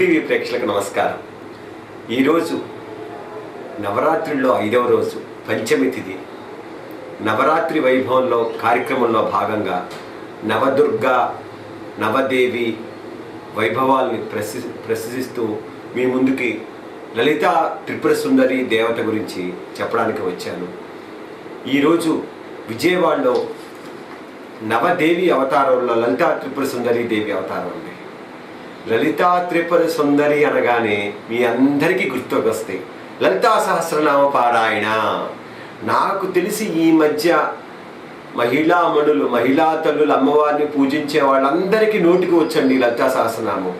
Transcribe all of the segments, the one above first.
TV ప్రేక్షకులకు నమస్కారం. ఈరోజు నవరాత్రుల్లో ఐదవ రోజు పంచమి తిథి నవరాత్రి వైభవంలో కార్యక్రమంలో భాగంగా నవదుర్గ నవదేవి వైభవాల్ని ప్రసి ప్రశ్నిస్తూ మీ ముందుకి లలిత త్రిపుర సుందరి దేవత గురించి చెప్పడానికి వచ్చాను. ఈరోజు విజయవాడలో నవదేవి అవతారంలో లలితా త్రిపుర సుందరి దేవి అవతారం ఉంది. లలితా త్రిపుర సుందరి అనగానే మీ అందరికీ గుర్తుకొస్తాయి. లలితా సహస్రనామ పారాయణ. నాకు తెలిసి ఈ మధ్య మహిళామణులు మహిళా తల్లులు అమ్మవారిని పూజించే వాళ్ళందరికీ నోటికి వచ్చండి లలితా సహస్రనామం.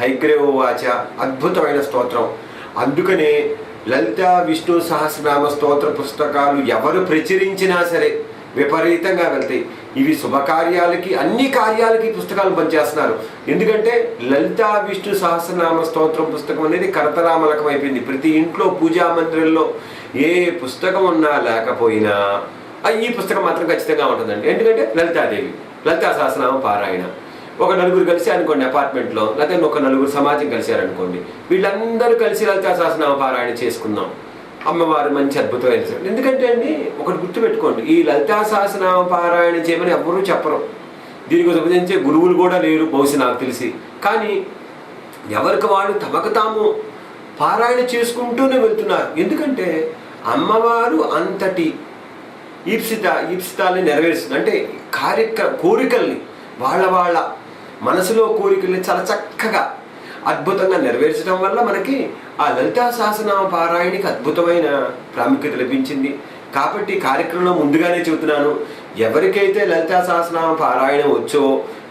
హైగ్రేవ వాచ అద్భుతమైన స్తోత్రం. అందుకనే లలిత విష్ణు సహస్రనామ స్తోత్ర పుస్తకాలు ఎవరు ప్రచురించినా సరే విపరీతంగా వెళ్తాయి. ఇవి శుభకార్యాలకి అన్ని కార్యాలకి పుస్తకాలు పనిచేస్తున్నారు. ఎందుకంటే లలితా విష్ణు సహస్రనామ స్తోత్రం పుస్తకం అనేది కరతరామలకం అయిపోయింది. ప్రతి ఇంట్లో పూజా మందిరంలో ఏ పుస్తకం ఉన్నా లేకపోయినా ఈ పుస్తకం మాత్రం ఖచ్చితంగా ఉంటుందండి. ఎందుకంటే లలితాదేవి లలితా సహస్రనామ పారాయణ. ఒక నలుగురు కలిసి అనుకోండి అపార్ట్మెంట్లో లేకపోతే ఒక నలుగురు సమాజం కలిశారనుకోండి వీళ్ళందరూ కలిసి లలితా సహస్రనామ పారాయణ చేసుకుందాం. అమ్మవారు మంచి అద్భుతమైన ఎందుకంటే అండి ఒకటి గుర్తుపెట్టుకోండి ఈ లలితా సహస్రనామ పారాయణ చేయమని ఎవరూ చెప్పరు. దీనికి ఉపదించే గురువులు కూడా లేరు బహుశా నాకు తెలిసి. కానీ ఎవరికి వాళ్ళు తమకు తాము పారాయణ చేసుకుంటూనే వెళ్తున్నారు. ఎందుకంటే అమ్మవారు అంతటి ఈప్సిత ఈప్సితాల్ని నెరవేరుస్తుంది. అంటే కార్యక్ర కోరికల్ని వాళ్ళ వాళ్ళ మనసులో కోరికల్ని చాలా చక్కగా అద్భుతంగా నెరవేర్చడం వల్ల మనకి ఆ లలితా సహస్రనామ పారాయణకి అద్భుతమైన ప్రాముఖ్యత లభించింది. కాబట్టి కార్యక్రమంలో ముందుగానే చెబుతున్నాను ఎవరికైతే లలితా సహస్రనామ పారాయణం వచ్చో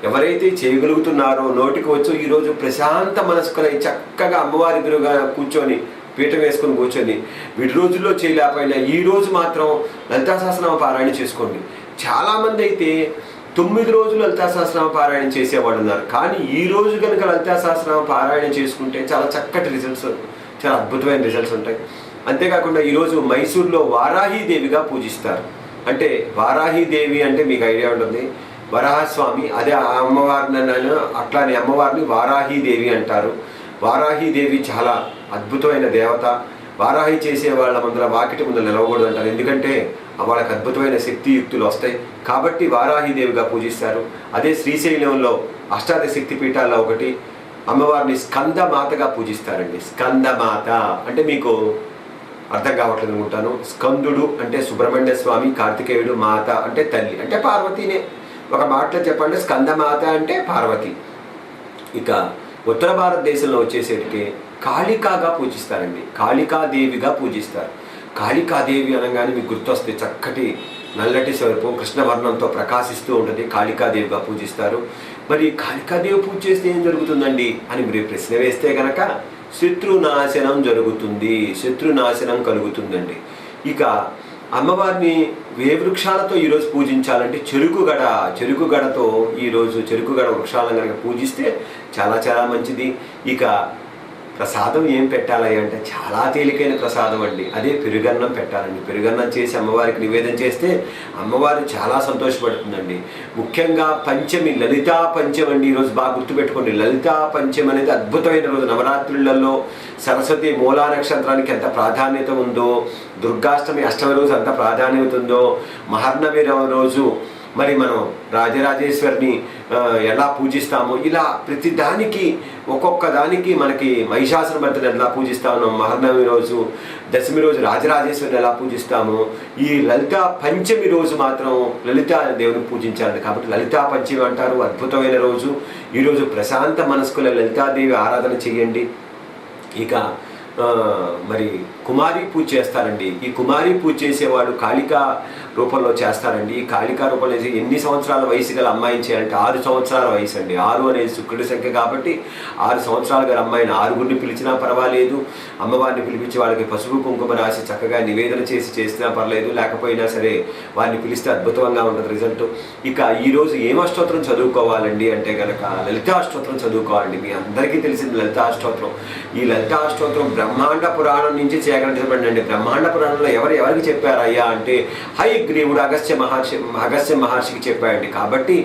ఎవరైతే చేయగలుగుతున్నారో నోటికి వచ్చో ఈరోజు ప్రశాంత మనస్కులై చక్కగా అమ్మవారి ఎదురుగా కూర్చొని పీఠం వేసుకొని కూర్చొని వీటి రోజుల్లో చేయలేకపోయినా ఈ రోజు మాత్రం లలితా సహస్రనామ పారాయణ చేసుకోండి. చాలామంది అయితే తొమ్మిది రోజులు లలితా సహస్రనామ పారాయణ చేసేవాళ్ళు ఉన్నారు. కానీ ఈ రోజు కనుక లలితా సహస్రనామ పారాయణ చేసుకుంటే చాలా చక్కటి రిజల్ట్స్ చాలా అద్భుతమైన రిజల్ట్స్ ఉంటాయి. అంతేకాకుండా ఈరోజు మైసూర్లో వారాహి దేవిగా పూజిస్తారు. అంటే వారాహి దేవి అంటే మీకు ఐడియా ఉంటుంది. వరాహస్వామి అదే ఆ అమ్మవారిని అట్లానే అమ్మవారిని వారాహి దేవి అంటారు. వారాహి దేవి చాలా అద్భుతమైన దేవత. వారాహి చేసే వాళ్ళ ముందర వాకిటి ముందర నిలవకూడదు అంటారు. ఎందుకంటే వాళ్ళకి అద్భుతమైన శక్తియుక్తులు వస్తాయి. కాబట్టి వారాహిదేవిగా పూజిస్తారు. అదే శ్రీశైలంలో అష్టాద శక్తి పీఠాల్లో ఒకటి అమ్మవారిని స్కందమాతగా పూజిస్తారండి. స్కందమాత అంటే మీకు అర్థం కావట్లేదు అనుకుంటాను. స్కందుడు అంటే సుబ్రహ్మణ్య స్వామి కార్తికేయుడు మాత అంటే తల్లి అంటే పార్వతీనే. ఒక మాటలో చెప్పండి స్కందమాత అంటే పార్వతి. ఇక ఉత్తర భారతదేశంలో వచ్చేసరికి కాళికాగా పూజిస్తారండి. కాళికాదేవిగా పూజిస్తారు. కాళికాదేవి అనగానే మీకు గుర్తొస్తే చక్కటి నల్లటి స్వరూపం కృష్ణవర్ణంతో ప్రకాశిస్తూ ఉంటుంది. కాళికాదేవిగా పూజిస్తారు. మరి కాళికాదేవి పూజ చేస్తే ఏం జరుగుతుందండి అని మీరు ప్రశ్న వేస్తే గనక శత్రునాశనం జరుగుతుంది శత్రునాశనం కలుగుతుందండి. ఇక అమ్మవారిని ఏ వృక్షాలతో ఈరోజు పూజించాలంటే చెరుకు గడ చెరుకు గడతో ఈరోజు చెరుకు గడ వృక్షాలను కనుక పూజిస్తే చాలా చాలా మంచిది. ఇక ప్రసాదం ఏం పెట్టాలి అంటే చాలా తేలికైన ప్రసాదం అండి. అదే పెరుగన్నం పెట్టాలండి. పెరుగన్నం చేసి అమ్మవారికి నివేదన చేస్తే అమ్మవారు చాలా సంతోషపడుతుందండి. ముఖ్యంగా పంచమి లలితా పంచమి అండి. ఈరోజు బాగా గుర్తుపెట్టుకోండి. లలితా పంచమి అనేది అద్భుతమైన రోజు. నవరాత్రులలో సరస్వతి మూలా నక్షత్రానికి ఎంత ప్రాధాన్యత ఉందో దుర్గాష్టమి అష్టమి రోజు ఎంత ప్రాధాన్యత ఉందో మహర్నవి రోజు మరి మనం రాజరాజేశ్వరిని ఎలా పూజిస్తామో ఇలా ప్రతి దానికి ఒక్కొక్క దానికి మనకి మహిషాసురమర్దిని ఎలా పూజిస్తా ఉన్నాం రోజు దశమి రోజు రాజరాజేశ్వరిని ఎలా పూజిస్తామో ఈ లలిత పంచమి రోజు మాత్రం లలిత దేవుని పూజించాలి కాబట్టి లలితా పంచమి అంటారు అద్భుతమైన రోజు. ఈరోజు ప్రశాంత మనస్కుల లలితాదేవి ఆరాధన చేయండి. ఇక మరి కుమారి పూజ చేస్తారండి. ఈ కుమారి పూజ చేసేవాడు కాళికా రూపంలో చేస్తారండి. ఈ కాళికా రూపంలో ఎన్ని సంవత్సరాల వయసు గల అమ్మాయిని చేయాలంటే ఆరు సంవత్సరాల వయసు అండి. ఆరు అనేది శుక్రుడి సంఖ్య కాబట్టి ఆరు సంవత్సరాల గల అమ్మాయిని ఆరుగురిని పిలిచినా పర్వాలేదు. అమ్మవారిని పిలిపించి వాళ్ళకి పసుపు కుంకుమ రాసి చక్కగా నివేదన చేసి చేసినా పర్లేదు. లేకపోయినా సరే వారిని పిలిస్తే అద్భుతంగా ఉంటుంది రిజల్ట్. ఇక ఈరోజు ఏం అష్టోత్తరం చదువుకోవాలండి అంటే కనుక లలితా అష్టోత్తరం చదువుకోవాలండి. మీ అందరికీ తెలిసింది లలితా అష్టోత్తరం. ఈ లలితా అష్టోత్తరం బ్రహ్మాండ పురాణం నుంచి చేయగల సేకరించబడిందండి. బ్రహ్మాండ పురాణంలో ఎవరు ఎవరికి చెప్పారయ్యా అంటే హై హైగ్రీవుడు అగస్త్య మహర్షి అగస్త్య మహర్షికి చెప్పాడండి. కాబట్టి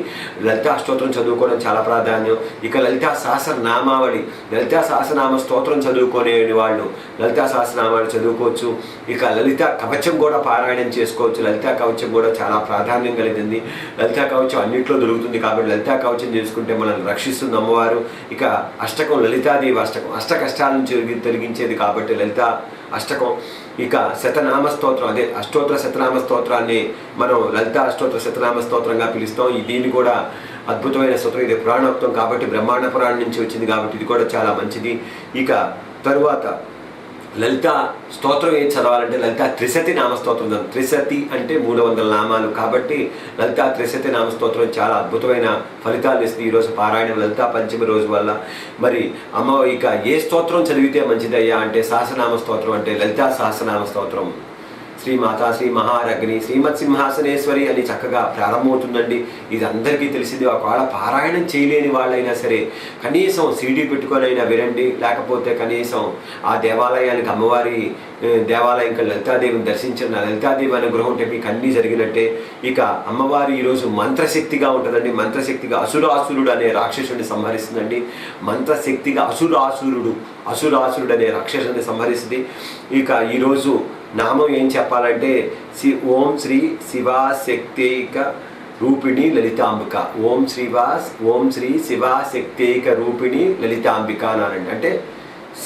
లలితా స్తోత్రం చదువుకోవడం చాలా ప్రాధాన్యం. ఇక లలితా సహస్రనామావళి లలితా సహస్రనామ స్తోత్రం చదువుకునే వాళ్ళు లలితా సహస్రనామాలు చదువుకోవచ్చు. ఇక లలిత కవచం కూడా పారాయణం చేసుకోవచ్చు. లలితా కవచం కూడా చాలా ప్రాధాన్యం కలిగింది. లలితా కవచం అన్నింటిలో దొరుకుతుంది కాబట్టి లలితా కవచం చేసుకుంటే మనల్ని రక్షిస్తుంది అమ్మవారు. ఇక అష్టకం లలితాదేవి అష్టకం అష్ట కష్టాల నుంచి తొలగించేది కాబట్టి లలిత అష్టకం. ఇక శతనామ స్తోత్రం అదే అష్టోత్తర శతనామ స్తోత్రాన్ని మనం లలిత అష్టోత్తర శతనామ స్తోత్రంగా పిలుస్తాం. ఈ దీన్ని కూడా అద్భుతమైన స్తోత్రం. ఇది పురాణోక్తం కాబట్టి బ్రహ్మాండ పురాణం నుంచి వచ్చింది కాబట్టి ఇది కూడా చాలా మంచిది. ఇక తరువాత లలిత స్తోత్రం ఏం చదవాలంటే లలిత త్రిశతి నామస్తోత్రం త్రిశతి అంటే మూడు వందల నామాలు కాబట్టి లలిత త్రిశతి నామస్తోత్రం చాలా అద్భుతమైన ఫలితాలు ఇస్తుంది ఈరోజు పారాయణ లలిత పంచమి రోజు వల్ల. మరి అమ్మ ఇక ఏ స్తోత్రం చదివితే మంచిదయ్యా అంటే సహస్రనామ స్తోత్రం అంటే లలిత సహస్రనామ స్తోత్రం. శ్రీ మాతా శ్రీ మహారగ్ని శ్రీమత్ సింహాసనేశ్వరి అని చక్కగా ప్రారంభమవుతుందండి. ఇది అందరికీ తెలిసింది ఒకవేళ పారాయణం చేయలేని వాళ్ళైనా సరే కనీసం సీడీ పెట్టుకొనైనా వినండి. లేకపోతే కనీసం ఆ దేవాలయానికి అమ్మవారి దేవాలయంకి దేవాలయం లలితాదేవిని దర్శించిన లలితాదేవి అనుగ్రహం ఉంటే మీకు అన్నీ జరిగినట్టే. ఇక అమ్మవారి ఈరోజు మంత్రశక్తిగా ఉంటుందండి. మంత్రశక్తిగా అసురాసురుడు అనే రాక్షసుడిని సంహరిస్తుందండి. మంత్రశక్తిగా అసురాసురుడు అసురాసురుడు అనే రాక్షసుడిని సంహరిస్తుంది. ఇక ఈరోజు నామం ఏం చెప్పాలంటే శ్రీ ఓం శ్రీ శివాశక్తిక రూపిణి లలితాంబిక. ఓం శ్రీవాస్ ఓం శ్రీ శివాశక్తిక రూపిణి లలితాంబిక అనాలండి అంటే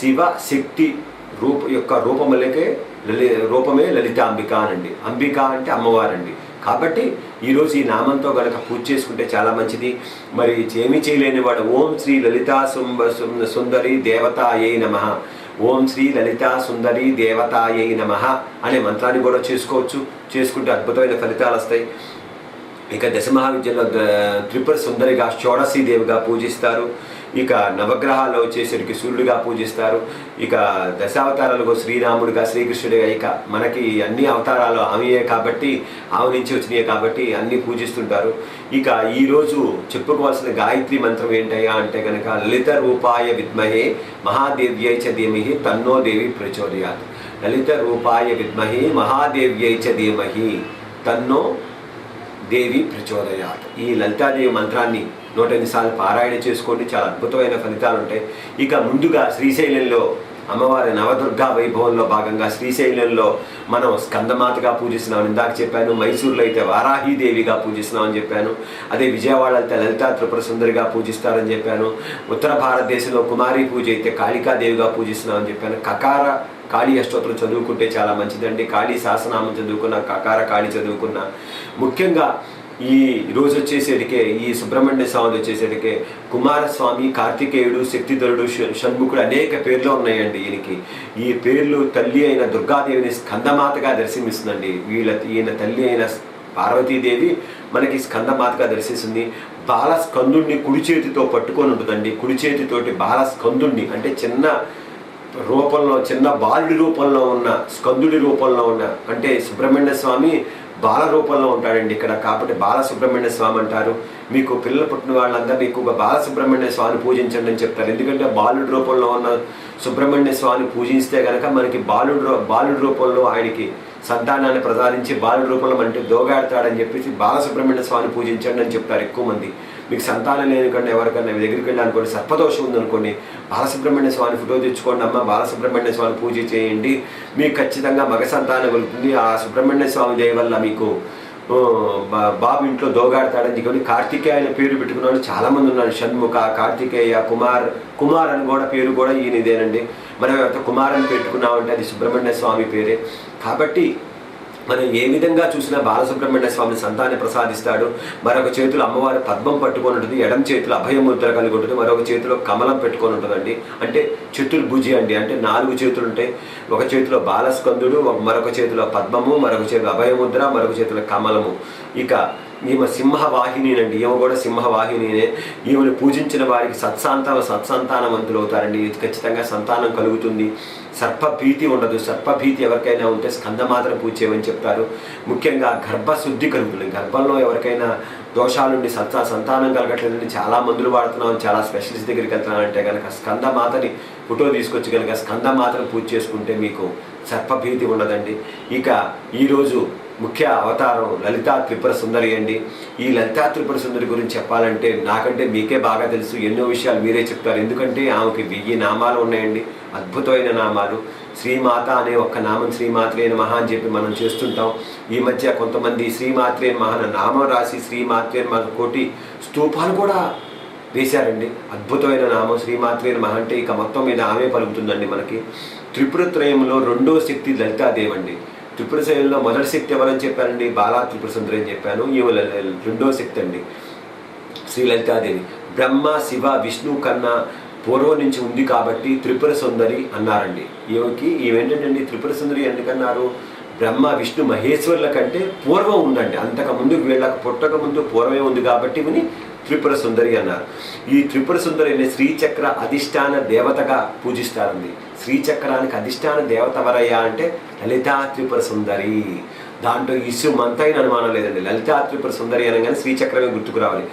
శివ శక్తి రూప యొక్క రూపములకే లలి రూపమే లలితాంబిక అనండి. అంబిక అంటే అమ్మవారండి. కాబట్టి ఈరోజు ఈ నామంతో గనక పూజ చేసుకుంటే చాలా మంచిది. మరి ఏమీ చేయలేని వాడు ఓం శ్రీ లలితా సుంబ సుం- సుందరి ఏ నమ. ఓం శ్రీ లలితా సుందరి దేవతాయై నమ అనే మంత్రాన్ని కూడా చేసుకోవచ్చు. చేసుకుంటే అద్భుతమైన ఫలితాలు వస్తాయి ఇక దశమహావిద్యలో ద- త్రిపుర సుందరిగా షోడశీ దేవిగా పూజిస్తారు. ఇక నవగ్రహాల్లో వచ్చేసరికి సూర్యుడిగా పూజిస్తారు. ఇక దశావతారాలుగా శ్రీరాముడిగా శ్రీకృష్ణుడిగా ఇక మనకి అన్ని అవతారాలు ఆమెయే కాబట్టి ఆమె నుంచి వచ్చినాయి కాబట్టి అన్ని పూజిస్తుంటారు. ఇక ఈరోజు చెప్పుకోవాల్సిన గాయత్రి మంత్రం ఏంటయ్యా అంటే కనుక లలిత రూపాయ విద్మహే మహాదేవ్యై చ ధీమహి తన్నో దేవి ప్రచోదయాత్. లలిత రూపాయ విద్మహి మహాదేవ్యై చ ధీమహి తన్నో దేవి ప్రచోదయాత్. ఈ లలితాదేవి మంత్రాన్ని నూట ఎనిమిది పారాయణ చేసుకోండి. చాలా అద్భుతమైన ఫలితాలు ఉంటాయి ఇక ముందుగా శ్రీశైలంలో అమ్మవారి నవదుర్గా వైభవంలో భాగంగా శ్రీశైలంలో మనం స్కందమాతగా పూజిస్తున్నాం. ఇందాక చెప్పాను మైసూర్లో అయితే వారాహీదేవిగా పూజిస్తున్నామని చెప్పాను. అదే విజయవాడ అయితే లలితా త్రిపుర సుందరిగా పూజిస్తారని చెప్పాను. ఉత్తర భారతదేశంలో కుమారి పూజ అయితే కాళికాదేవిగా పూజిస్తున్నామని చెప్పాను. కకార కాళీ అష్టోత్తరం చదువుకుంటే చాలా మంచిదండి. కాళీ శాసనామం చదువుకున్న కకార కాళీ చదువుకున్న ముఖ్యంగా ఈ రోజు వచ్చేసేటికే ఈ సుబ్రహ్మణ్య స్వామి వచ్చేసేటికే కుమారస్వామి కార్తికేయుడు శక్తిధరుడు షణ్ముఖుడు అనేక పేర్లు ఉన్నాయండి ఈయనకి. ఈ పేర్లు తల్లి అయిన దుర్గాదేవిని స్కందమాతగా దర్శనమిస్తుందండి వీళ్ళ ఈయన తల్లి అయిన పార్వతీదేవి మనకి స్కందమాతగా దర్శిస్తుంది. బాల స్కందుణ్ణి కుడి చేతితో పట్టుకొని ఉంటుందండి. కుడి చేతితోటి బాల స్కందుణ్ణి అంటే చిన్న రూపంలో చిన్న బాలుడి రూపంలో ఉన్న స్కందుడి రూపంలో ఉన్న అంటే సుబ్రహ్మణ్య స్వామి బాల రూపంలో ఉంటాడండి ఇక్కడ. కాబట్టి బాలసుబ్రహ్మణ్య స్వామి అంటారు. మీకు పిల్లలు పుట్టిన వాళ్ళందరినీ ఎక్కువగా బాలసుబ్రహ్మణ్య స్వామిని పూజించండి అని చెప్తారు. ఎందుకంటే బాలుడి రూపంలో ఉన్న సుబ్రహ్మణ్య స్వామిని పూజిస్తే కనుక మనకి బాలుడు బాలుడి రూపంలో ఆయనకి సంతానాన్ని ప్రసాదించి బాలుడి రూపంలో మనకి దోగాడతాడని చెప్పేసి బాలసుబ్రహ్మణ్య స్వామిని పూజించండి అని చెప్తారు ఎక్కువ మంది. మీకు సంతానం లేనికంటే ఎవరికన్నా మీ దగ్గరికి వెళ్ళి అనుకోండి సర్పదోషం ఉందనుకోండి బాలసుబ్రహ్మణ్య స్వామి ఫోటో తెచ్చుకోండి అమ్మ బాలసుబ్రహ్మణ్య స్వామి పూజ చేయండి. మీకు ఖచ్చితంగా మగ సంతానం కలుగుతుంది. ఆ సుబ్రహ్మణ్య స్వామి దయ వల్ల మీకు బా- బాబు ఇంట్లో దోగాడతాడని చెప్పి కార్తికేయ అనే పేరు పెట్టుకున్నాడు చాలామంది ఉన్నారు. షణ్ముఖ కార్తికేయ కుమార్ కుమార్ అని కూడా పేరు కూడా ఈయన ఇదేనండి మనం ఎవరైతే కుమార్ అని పెట్టుకున్నామంటే అది సుబ్రహ్మణ్య స్వామి పేరే. కాబట్టి మనం ఏ విధంగా చూసినా బాలసుబ్రహ్మణ్య స్వామి సంతాన్ని ప్రసాదిస్తాడు. మరొక చేతిలో అమ్మవారి పద్మం పట్టుకొని ఉంటుంది. ఎడం చేతిలో అభయముద్ర కలిగి ఉంటుంది. మరొక చేతిలో కమలం పెట్టుకొని ఉంటుందండి. అంటే చతుర్భుజి అండి. అంటే నాలుగు చేతులు ఉంటాయి. ఒక చేతిలో బాలస్కందుడు మరొక చేతిలో పద్మము మరొక చేతిలో అభయముద్ర మరొక చేతిలో కమలము. ఇక ఈమె సింహవాహినినండి. ఈమె కూడా సింహవాహినినే. ఈమెను పూజించిన వారికి సత్సాంత సత్సంతానవంతులు అవుతారండి ఇది ఖచ్చితంగా సంతానం కలుగుతుంది. సర్పభీతి ఉండదు. సర్పభీతి ఎవరికైనా ఉంటే స్కందమాత్ర పూజ చేయమని చెప్తారు. ముఖ్యంగా గర్భశుద్ధి కలుగుతుంది. గర్భంలో ఎవరికైనా దోషాలుండి సంతా సంతానం కలగట్లేదని చాలా మందులు వాడుతున్నాం. చాలా స్పెషలిస్ట్ దగ్గరికి వెళ్తున్నాను అంటే కనుక స్కందమాతని ఫోటో తీసుకొచ్చి కనుక స్కందమాతను పూజ చేసుకుంటే మీకు సర్పభీతి ఉండదండి. ఇక ఈరోజు ముఖ్య అవతారం లలితా త్రిపుర సుందరి అండి. ఈ లలితా త్రిపుర సుందరి గురించి చెప్పాలంటే నాకంటే మీకే బాగా తెలుసు. ఎన్నో విషయాలు మీరే చెప్తారు. ఎందుకంటే ఆమెకి వెయ్యి నామాలు ఉన్నాయండి. అద్భుతమైన నామాలు. శ్రీమాత అనే ఒక్క నామం శ్రీమాత్రే మహా అని చెప్పి మనం చేస్తుంటాం. ఈ మధ్య కొంతమంది శ్రీమాత్రే మహా నామం రాసి శ్రీమాత్రే మహా కోటి స్తూపాలు కూడా వేశారండి. అద్భుతమైన నామం శ్రీమాత్రే మహా అంటే ఇక మొత్తం మీద ఆమె పలుకుతుందండి మనకి. త్రిపురత్రయంలో రెండో శక్తి లలితాదేవండి. అండి త్రిపుర శైలిలో మొదటి శక్తి ఎవరని చెప్పారండి? బాలా త్రిపుర సుందరి అని చెప్పాను. ఈమె రెండో శక్తి అండి. శ్రీ లలితాదేవి బ్రహ్మ శివ విష్ణు కన్నా పూర్వం నుంచి ఉంది కాబట్టి త్రిపుర సుందరి అన్నారండి. ఈమెకి ఈమెంటండి త్రిపుర సుందరి ఎందుకన్నారు? బ్రహ్మ విష్ణు మహేశ్వరుల కంటే పూర్వం ఉందండి. అంతకు ముందు వీళ్ళకు పుట్టక ముందు పూర్వమే ఉంది కాబట్టి ఇవని త్రిపుర సుందరి అన్నారు. ఈ త్రిపుర సుందరి అనే శ్రీచక్ర అధిష్టాన దేవతగా పూజిస్తారండి. శ్రీచక్రానికి అధిష్టాన దేవత ఎవరయ్యా అంటే లలితా త్రిపుర సుందరి. దాంట్లో ఇసు మంతైన అనుమానం లేదండి. లలితా త్రిపుర సుందరి అనగానే శ్రీచక్రమే గుర్తుకు రావాలి.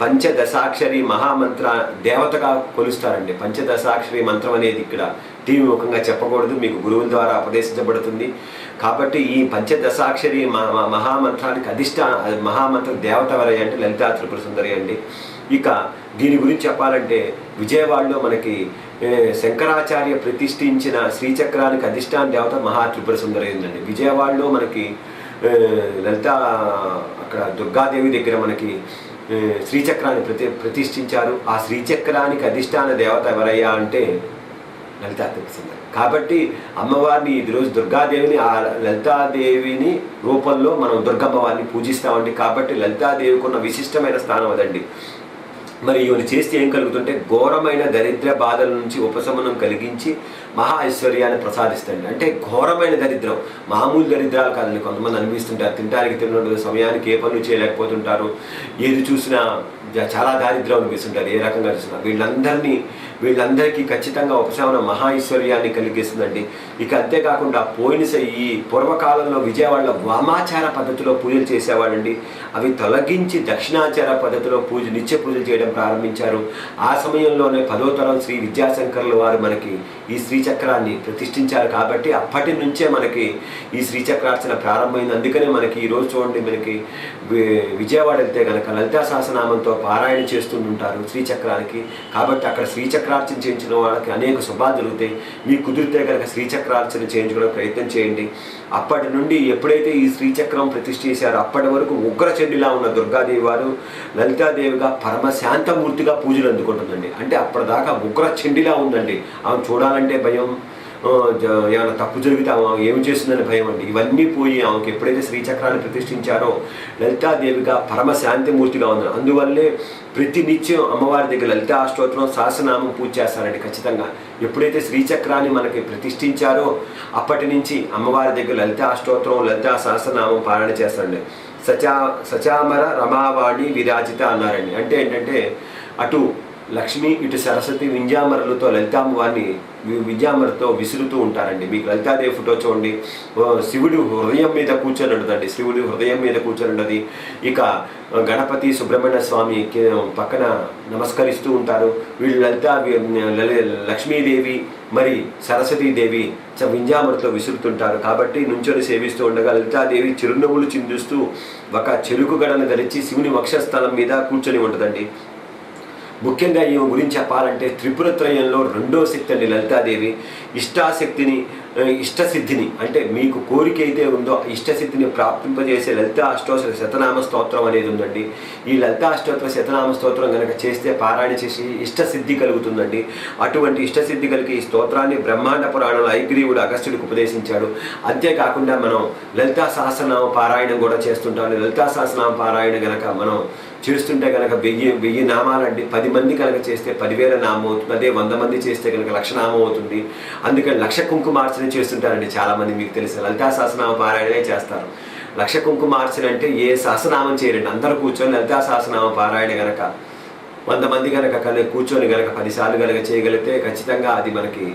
పంచదశాక్షరి మహామంత్ర దేవతగా కొలుస్తారండి. పంచదశాక్షరి మంత్రం అనేది ఇక్కడ టీవీ ముఖంగా చెప్పకూడదు. మీకు గురువుల ద్వారా ఉపదేశించబడుతుంది. కాబట్టి ఈ పంచదశాక్షరి మ- మహామంత్రానికి అధిష్టాన మహామంత్ర దేవత ఎవరయ్య అంటే లలితా త్రిపుర సుందరి అండి. ఇక దీని గురించి చెప్పాలంటే విజయవాడలో మనకి శంకరాచార్య ప్రతిష్ఠించిన శ్రీచక్రానికి అధిష్టాన దేవత మహా త్రిపుర సుందరి ఉందండి విజయవాడలో మనకి లలిత అక్కడ దుర్గాదేవి దగ్గర మనకి శ్రీచక్రాన్ని ప్రతి ప్రతిష్ఠించారు. ఆ శ్రీచక్రానికి అధిష్టాన దేవత ఎవరయ్యా అంటే లలితా సుందరి. కాబట్టి అమ్మవారిని ఈరోజు రోజు దుర్గాదేవిని ఆ లలితాదేవిని రూపంలో మనం దుర్గమ్మవారిని పూజిస్తామండి. కాబట్టి లలితాదేవికి ఉన్న విశిష్టమైన స్థానం అదండి. మరి ఇవన్నీ చేస్తే ఏం కలుగుతుంటే ఘోరమైన దరిద్ర బాధల నుంచి ఉపశమనం కలిగించి మహా ఐశ్వర్యాన్ని ప్రసాదిస్తాడు అంటే ఘోరమైన దరిద్రం. మామూలు దరిద్రాలు కాదండి కొంతమంది అనిపిస్తుంటారు. తినడానికి తినడం సమయానికి ఏ పనులు చేయలేకపోతుంటారు. ఏది చూసినా జ- చాలా దారిద్రం అనిపిస్తుంటారు. ఏ రకంగా చూసినా. వీళ్ళందరినీ వీళ్ళందరికీ ఖచ్చితంగా ఉపశమన మహా ఐశ్వర్యాన్ని కలిగిస్తుందండి. ఇక అంతేకాకుండా పోయిన ఈ పూర్వకాలంలో విజయవాడలో వామాచార పద్ధతిలో పూజలు చేసేవాడండి అవి తొలగించి దక్షిణాచార పద్ధతిలో పూజ నిత్య పూజలు చేయడం ప్రారంభించారు. ఆ సమయంలోనే పదో తరం శ్రీ విద్యాశంకర్ల వారు మనకి ఈ శ్రీచక్రాన్ని ప్రతిష్ఠించారు కాబట్టి అప్పటి నుంచే మనకి ఈ శ్రీచక్రార్చన ప్రారంభమైంది. అందుకనే మనకి ఈ రోజు చూడండి మనకి విజయవాడ వెళ్తే కనుక లలితా సహస్రనామంతో పారాయణ చేస్తుంటారు శ్రీచక్రానికి. కాబట్టి అక్కడ శ్రీచక్ర శ్రీచక్రార్చన చేయించిన వాళ్ళకి అనేక శుభాలు జరుగుతాయి. మీకు కుదిరితే కనుక శ్రీచక్రార్చన చేయించుకోవడం ప్రయత్నం చేయండి. అప్పటి నుండి ఎప్పుడైతే ఈ శ్రీచక్రం ప్రతిష్ఠ చేశారో అప్పటి వరకు ఉగ్రచండిలా ఉన్న దుర్గాదేవి వారు లలితాదేవిగా పరమశాంతమూర్తిగా పూజలు అందుకుంటుందండి. అంటే అప్పటిదాకా ఉగ్రచండిలా ఉందండి. ఆమె చూడాలంటే భయం ఏమైనా తప్పు జరిగితే ఆమె ఏమి చేస్తుందని భయం అండి. ఇవన్నీ పోయి ఆమెకి ఎప్పుడైతే శ్రీచక్రాన్ని ప్రతిష్ఠించారో లలితాదేవిగా పరమ శాంతిమూర్తిగా ఉంది అందువల్లే ప్రతి నిత్యం అమ్మవారి దగ్గర లలితా అష్టోత్తరం సహస్రనామం పూజ చేస్తారండి ఖచ్చితంగా. ఎప్పుడైతే శ్రీచక్రాన్ని మనకి ప్రతిష్ఠించారో అప్పటి నుంచి అమ్మవారి దగ్గర లలితా అష్టోత్తరం లలితా సహస్రనామం పాలన చేస్తారండి. సచా సచామర రమావాణి విరాజిత అన్నారండి. అంటే ఏంటంటే అటు లక్ష్మి ఇటు సరస్వతి వింజామరలతో లలితామ్మవారిని వి- వింజామరతో విసురుతూ ఉంటారండి. మీకు లలితాదేవి ఫోటో చూడండి. శివుడు హృదయం మీద కూర్చొని ఉండదండి శివుడు హృదయం మీద కూర్చొని ఉండదు ఇక గణపతి సుబ్రహ్మణ్య స్వామి పక్కన నమస్కరిస్తూ ఉంటారు. వీళ్ళు లలిత లక్ష్మీదేవి మరి సరస్వతీదేవి చ వింజామరతో విసురుతుంటారు. కాబట్టి నుంచొని సేవిస్తూ ఉండగా లలితాదేవి చిరునవ్వులు చిందిస్తూ ఒక చెరుకు గడను ధరించి శివుని వక్షస్థలం మీద కూర్చొని ఉంటుందండి. ముఖ్యంగా ఈమె గురించి చెప్పాలంటే త్రిపురత్రయంలో రెండో శక్తి అండి లలితాదేవి. ఇష్టాశక్తిని ఇష్టసిద్ధిని అంటే మీకు కోరిక అయితే ఉందో ఇష్టసిద్ధిని ప్రాప్తింపజేసే లలిత అష్టోత్తర శతనామ స్తోత్రం అనేది ఉందండి. ఈ లలిత అష్టోత్తర శతనామ స్తోత్రం కనుక చేస్తే పారాయణ చేసి ఇష్టసిద్ధి కలుగుతుందండి. అటువంటి ఇష్టసిద్ధి కలిగి ఈ స్తోత్రాన్ని బ్రహ్మాండ పురాణంలో ఐగ్రీవుడు అగస్త్యుడికి ఉపదేశించాడు. అంతేకాకుండా మనం లలితా సహస్రనామ పారాయణం కూడా చేస్తుంటాం. లలితా సహస్రనామ పారాయణ గనక మనం చేస్తుంటే కనుక వెయ్యి వెయ్యి నామాలండి. పది మంది కనుక చేస్తే పదివేల నామం అవుతుంది. అదే వంద మంది చేస్తే కనుక లక్ష నామం అవుతుంది. అందుకని లక్ష కుంకుమార్చన చేస్తుంటారండి చాలామంది మీకు తెలుసు. లలితా సహస్రనామ పారాయణమే చేస్తారు. లక్ష కుంకుమార్చన అంటే ఏ సహస్రనామం చేయరండి. అందరూ కూర్చొని లలితా సహస్రనామ పారాయణ గనక వంద మంది కనుక కలిగి కూర్చొని గనక పదిసార్లు గనక చేయగలిగితే ఖచ్చితంగా అది మనకి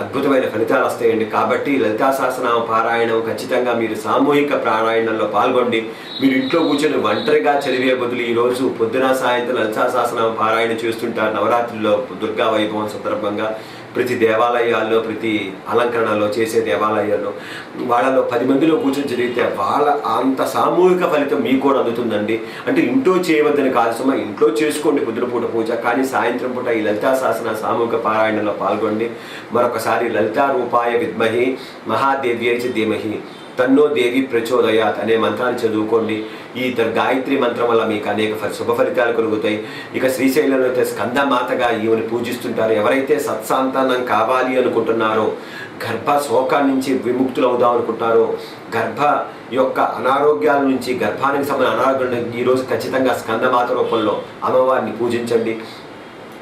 అద్భుతమైన ఫలితాలు వస్తాయండి. కాబట్టి లలితా సహస్రనామ పారాయణం ఖచ్చితంగా మీరు సామూహిక పారాయణంలో పాల్గొండి. మీరు ఇంట్లో కూర్చొని ఒంటరిగా చదివే బదులు ఈరోజు పొద్దున సాయంత్రం లలితా సహస్రనామ పారాయణ చేస్తుంటారు. నవరాత్రిలో దుర్గా వైభవం సందర్భంగా. ప్రతి దేవాలయాల్లో ప్రతి అలంకరణలో చేసే దేవాలయాల్లో వాళ్ళలో పది మందిలో కూర్చొని జరిగితే వాళ్ళ అంత సామూహిక ఫలితం మీకు కూడా అందుతుందండి. అంటే ఇంట్లో చేయవద్దని కాదు సుమా ఇంట్లో చేసుకోండి కుదురపూట పూజ కానీ సాయంత్రం పూట ఈ లలితా శాసన సామూహిక పారాయణలో పాల్గొండి. మరొకసారి లలితా రూపాయ విద్మహి మహాదేవ్యై చ ధీమహి. తన్నో దేవి ప్రచోదయాత్ అనే మంత్రాన్ని చదువుకోండి. ఈ గాయత్రి మంత్రం వల్ల మీకు అనేక శుభ ఫలితాలు కలుగుతాయి. ఇక శ్రీశైలంలో అయితే స్కందమాతగా ఈమెను పూజిస్తుంటారు. ఎవరైతే సత్సాంతానం కావాలి అనుకుంటున్నారో గర్భ శోకాల నుంచి విముక్తులు అవుదాం అనుకుంటున్నారో గర్భ యొక్క అనారోగ్యాల నుంచి గర్భానికి సంబంధించిన అనారోగ్యం ఈరోజు ఖచ్చితంగా స్కందమాత రూపంలో అమ్మవారిని పూజించండి.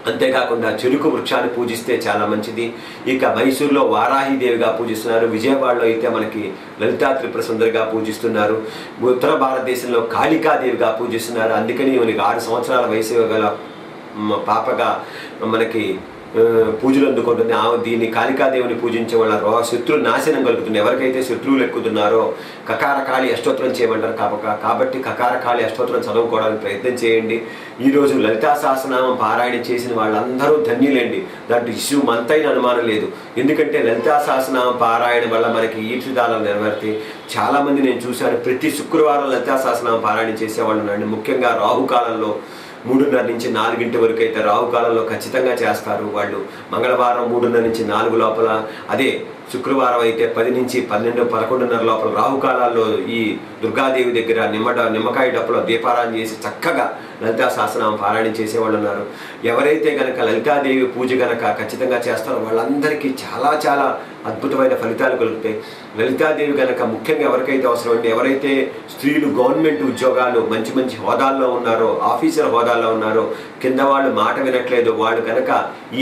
అంతేకాకుండా చెరుకు వృక్షాన్ని పూజిస్తే చాలా మంచిది. ఇక మైసూర్లో వారాహిదేవిగా పూజిస్తున్నారు. విజయవాడలో అయితే మనకి లలితా త్రిపుర సుందరిగా పూజిస్తున్నారు. ఉత్తర భారతదేశంలో కాళికాదేవిగా పూజిస్తున్నారు. అందుకని మనకి ఆరు సంవత్సరాల వయసు గల పాపగా మనకి పూజలు అందుకుంటుంది. ఆమె దీన్ని కాళికాదేవిని పూజించే వాళ్ళ రో శత్రు నాశనం కలుగుతుంది. ఎవరికైతే శత్రువులు ఎక్కుతున్నారో కకారకాళి అష్టోత్తరం చేయమంటారు కాబక కాబట్టి కకారకాళి అష్టోత్తరం చదువుకోవడానికి ప్రయత్నం చేయండి. ఈరోజు లలితా సహస్రనామం పారాయణ చేసిన వాళ్ళందరూ ధన్యులేండి. దాంట్లో ఇష్యూ మంతైన అనుమానం లేదు. ఎందుకంటే లలితా సహస్రనామం పారాయణ వల్ల మనకి ఈర్షిదాలు నెరవేరుతాయి. చాలామంది నేను చూశాను. ప్రతి శుక్రవారం లలితా సహస్రనామం పారాయణ చేసేవాళ్ళు ముఖ్యంగా రాహుకాలంలో మూడున్నర నుంచి నాలుగింటి వరకు అయితే రావు కాలంలో ఖచ్చితంగా చేస్తారు. వాళ్ళు మంగళవారం మూడున్నర నుంచి నాలుగు లోపల. అదే శుక్రవారం అయితే పది నుంచి పన్నెండు పదకొండున్నర లోపల రాహుకాలాల్లో ఈ దుర్గాదేవి దగ్గర నిమ్మడ నిమ్మకాయ డప్పులో దీపారాయణ చేసి చక్కగా లలితా సహస్రనామం పారాయణ చేసేవాళ్ళు ఉన్నారు. ఎవరైతే గనక లలితాదేవి పూజ గనక ఖచ్చితంగా చేస్తారో వాళ్ళందరికీ చాలా చాలా అద్భుతమైన ఫలితాలు కలుగుతాయి. లలితాదేవి గనక ముఖ్యంగా ఎవరికైతే అవసరం అంటే ఎవరైతే స్త్రీలు గవర్నమెంట్ ఉద్యోగాలు మంచి మంచి హోదాల్లో ఉన్నారో ఆఫీసర్ హోదాల్లో ఉన్నారో కింద వాళ్ళు మాట వినట్లేదు వాళ్ళు కనుక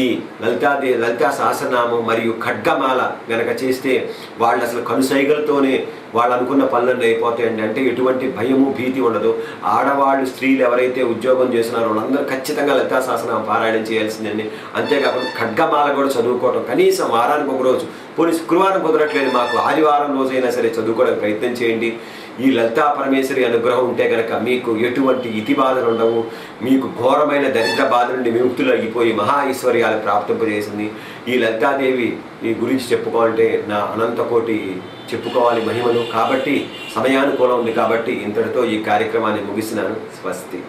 ఈ లలితాదే లలితా సహస్రనామం మరియు ఖడ్గమాల గనక చేస్తే వాళ్ళు అసలు కనుసైగలతోనే వాళ్ళు అనుకున్న పనులన్నీ అయిపోతాయండి. అంటే ఎటువంటి భయము భీతి ఉండదు. ఆడవాళ్ళు స్త్రీలు ఎవరైతే ఉద్యోగం చేస్తున్నారో వాళ్ళందరూ ఖచ్చితంగా లలితా శాసనం పారాయణం చేయాల్సిందండి. అంతేకాకుండా ఖడ్గమాల కూడా చదువుకోవటం. కనీసం వారానికి ఒక రోజు. పోనీ శుక్రవారం కుదరట్లేదు మాకు. ఆదివారం రోజైనా సరే చదువుకోవడానికి ప్రయత్నం చేయండి. ఈ లలితా పరమేశ్వరి అనుగ్రహం ఉంటే కనుక మీకు ఎటువంటి ఇతి బాధలు ఉండవు మీకు ఘోరమైన దరిద్ర బాధ నుండి విముక్తులు అయిపోయి మహా ఐశ్వర్యాలు ప్రాప్తింపజేసింది. ఈ లలితాదేవి ఈ గురించి చెప్పుకోవాలంటే నా అనంతకోటి చెప్పుకోవాలి మహిమను. కాబట్టి సమయానుకూలం ఉంది కాబట్టి ఇంతటితో ఈ కార్యక్రమాన్ని ముగిస్తున్నాను. స్వస్తి.